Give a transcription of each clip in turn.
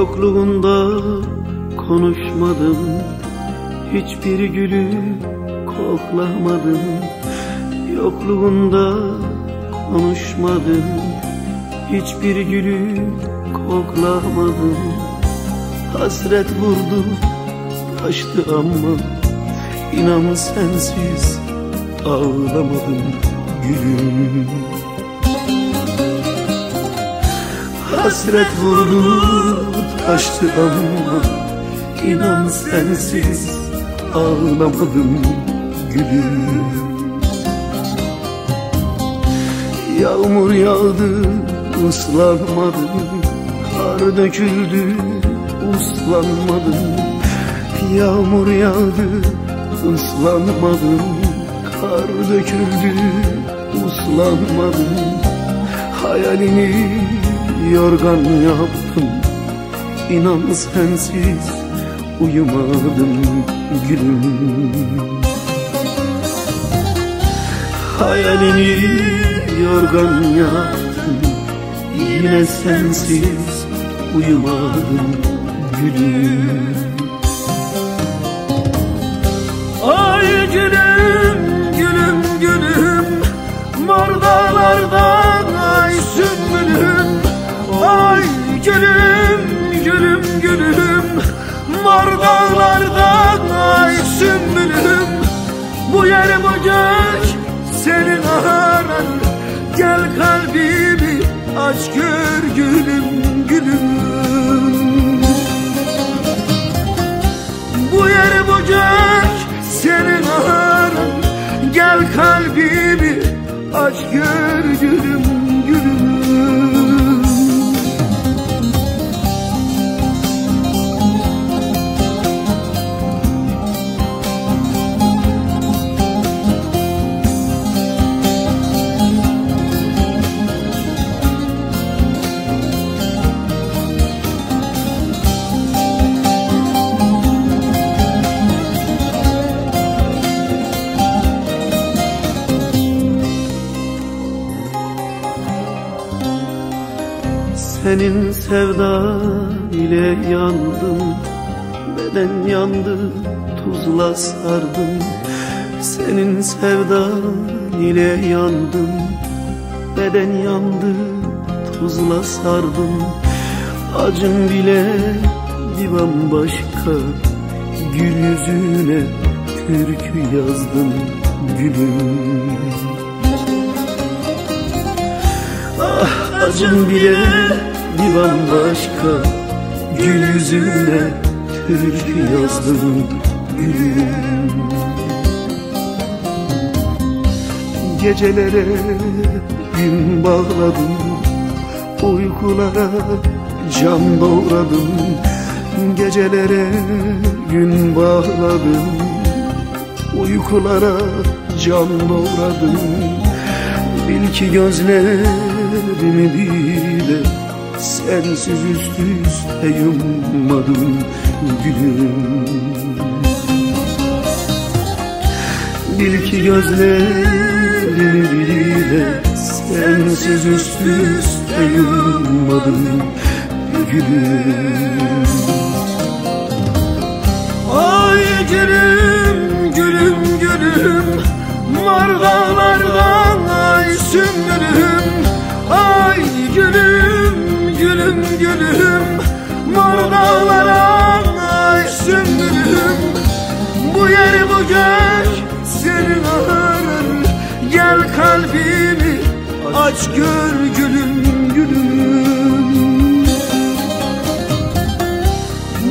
Yokluğunda konuşmadım. Hiçbir gülü koklamadım. Yokluğunda konuşmadım. Hiçbir gülü koklamadım. Hasret vurdu taştı ama İnan sensiz ağlamadım gülüm Hasret vurdu taştı ama İnan sensiz ağlamadım gülüm. Yağmur yağdı ıslanmadım. Kar döküldü uslanmadım. Yağmur yağdı ıslanmadım. Kar döküldü uslanmadım. Hayalini yorgan yaptım. İnan sensiz uyumadım gülüm. Hayalini yorgan yaptım. Yine sensiz uyumadım gülüm gülüm gülüm gülüm. Mor dağlardan ay sümbülüm. Bu yer bu gök senin arar Gel kalbimi aç gör gülüm gülüm. Bu yer bu gök senin arar Gel kalbimi aç gör gülüm Senin sevdan ile yandım Beden yandı tuzla sardım. Senin sevdan ile yandım Beden yandı tuzla sardım. Acım bile bir bambaşka Gül yüzüne türkü yazdım gülüm Acım bile bir bambaşka Gül yüzüne türkü yazdım gülüm. Gecelere gün bağladım Uykulara can doğradım. Gecelere gün bağladım Uykulara can doğradım. Bil ki gözlerimi bile Sensiz üst üste yummadım gülüm. Bil ki gözlerimi bile Sensiz üst üste yummadım gülüm. Ay gülüm gülüm gülüm. Mor dağlardan ay sümbülüm gülüm Mor dağlardan ay sümbülüm Bu yer bu gök senin arar Gel kalbimi aç gör gülüm gülüm.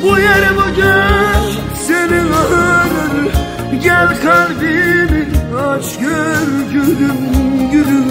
Bu yer bu gök senin arar Gel kalbimi aç gör gülüm gülüm